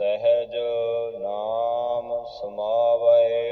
ਸਹਿਜ ਨਾਮ ਸਮਾਵੈ।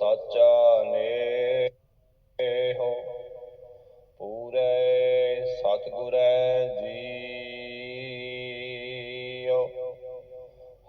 ਸਾਚਾ ਨੇਹੋ, ਪੂਰੇ ਸਤਿਗੁਰੈ ਜੀਉ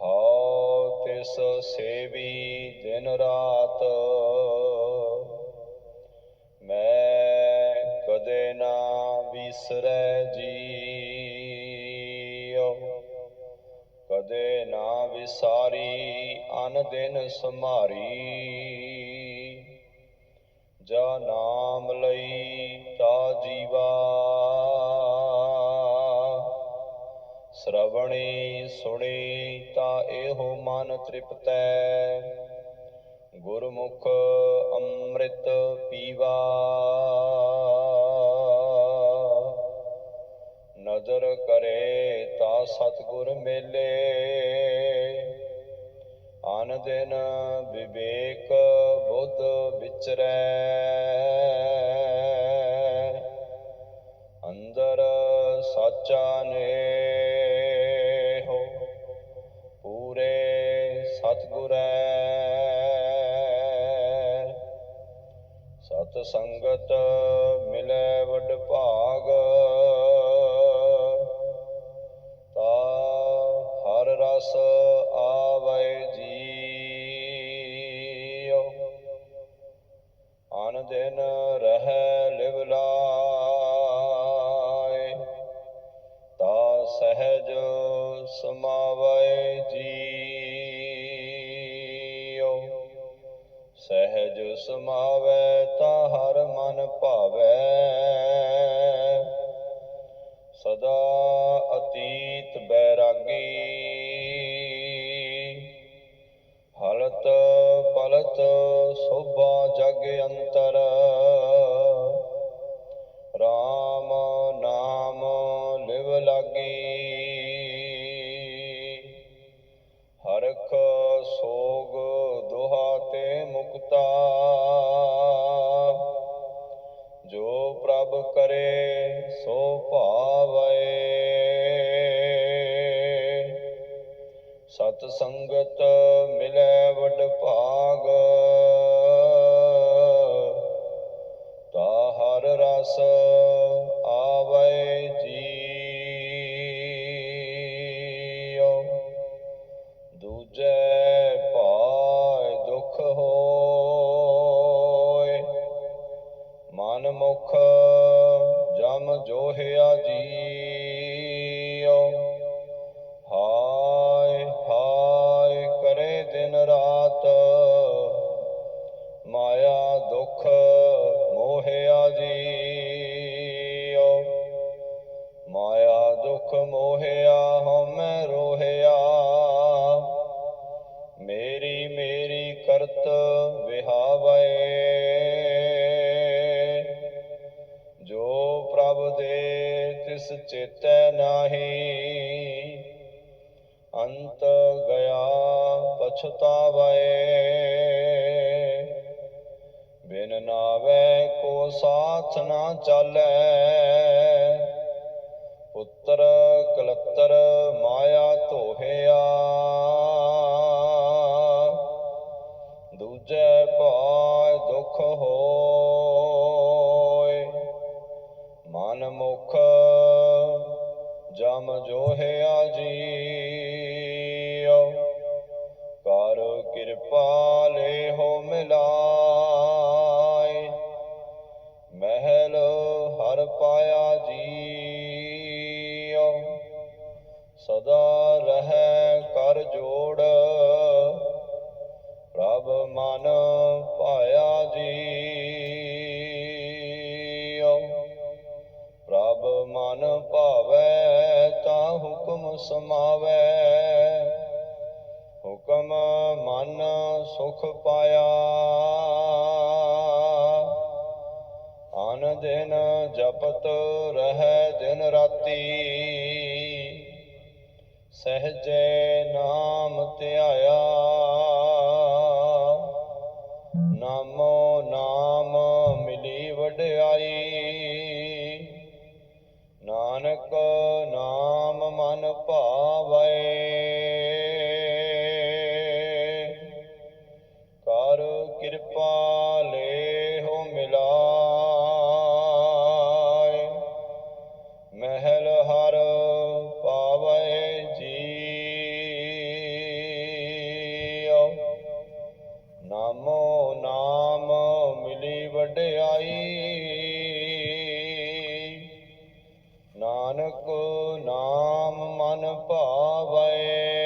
ਹਉ ਤਿਸ ਸੇਵੀ ਦਿਨ ਰਾਤ, ਮੈਂ ਕਦੇ ਨਾ ਵਿਸਰੈ ਜੀਉ ਕਦੇ ਨਾ ਵਿਸਾਰੀ ਅਨ ਦਿਨ ਸਮਾਰੀ ਜਾ ਨਾਮ ਲਈ ਤਾ ਜੀਵਾ। ਸ਼ਰਵਣੀ ਸੁਣੀ ਤਾ ਇਹੋ ਮਨ ਤ੍ਰਿਪਤੈ। ਗੁਰਮੁਖ ਅੰਮ੍ਰਿਤ ਪੀਵਾ। ਨਜ਼ਰ ਕਰੇ ਤਾ ਸਤਿਗੁਰ ਮੇਲੇ। ਆਨ ਦਿਨ ਵਿਵੇਕ ਬੁੱਧ ਵਿਚਰੈ। ਅੰਦਰ ਸਾਚਾ ਨੇਹੋ ਪੂਰੇ ਸਤਿਗੁਰੈ। ਸਤ ਸੰਗਤ ਮਿਲੈ ਵਡ ਭਾਗ, ਤਾ ਹਰ ਰਸ ਆ ਦਿਨ ਰਹਿ ਲਿਵ ਲਾਇ, ਤਾ ਸਹਿਜ ਸਮਾਵੈ ਜੀਉ। ਸਹਿਜ ਸਮਾਵੈ ਤਾ ਹਰ ਮਨ ਭਾਵੈ, ਸਦਾ ਅਤੀਤ ਬੈਰਾਗੀ ਹਲਤ ਪਲਤ ਸੋਭਾ ਜਗ ਅੰਤਰ। RAM ਨਾਮ ਲਿਵ ਲਾਗੀ। ਹਰਖ ਸੋਗ ਦੁਹਾ ਤੇ ਮੁਕਤਾ। ਜੋ ਪ੍ਰਭ ਕਰੇ ਸੋ ਭਾ ਰਸ ਆਵੈ ਜੀਉ। ਦੂਜੇ ਭਾਇ ਦੁਖ ਹੋਏ ਮਨ ਮੁਖ ਜਮ ਜੋਹਿਆ ਜੀਓ ਮਾਇਆ ਦੁਖ ਮੋਹਿਆ, ਹਉਮੈ ਰੋਹਿਆ। ਮੇਰੀ ਮੇਰੀ ਕਰਤ ਵਿਹਾਵੈ। ਜੋ ਪ੍ਰਭ ਦੇ ਤਿਸ ਚੇਤੈ ਨਾਹੀ, ਅੰਤ ਗਿਆ ਪਛਤਾਵੈ। ਬਿਨ ਨਾਵੈ ਕੋ ਸਾਥ ਨਾ ਚਾਲੈ। ਪੁੱਤਰ ਕਲਤਰ ਮਾਇਆ ਧੋਹਿਆ। ਦੂਜੇ ਭਾਇ ਦੁਖ ਹੋਏ। ਮਨ ਮੁਖ ਜਮ ਜੋਹਿਆ ਜੀਉ। ਕਰ ਕਿਰਪਾ ਹੋ ਮਿਲਾਇ ਮਹਿਲ ਹਰ ਪਾਇਆ ਜੀ ਸਦਾ ਰਹੈ ਕਰ ਜੋੜ। ਪ੍ਰਭ ਮਨ ਪਾਇਆ ਜੀਉ ਪ੍ਰਭ ਮਨ ਭਾਵੈ ਤਾਂ ਹੁਕਮ ਸਮਾਵੈ। ਹੁਕਮ ਮਨ ਸੁਖ ਪਾਇਆ। ਆਨ ਦਿਨ ਜਪਤ ਰਹੈ ਦਿਨ ਰਾਤੀ। ਸਹਜੇ ਨਾਮ ਧਿਆਇਆ। ਨਾਮੋ ਨਾਮ ਮਿਲੀ ਵਡਿਆਈ। ਨਾਨਕ ਨਾਮ ਮਨ ਭਾਵੈ। ਭਾਵੈ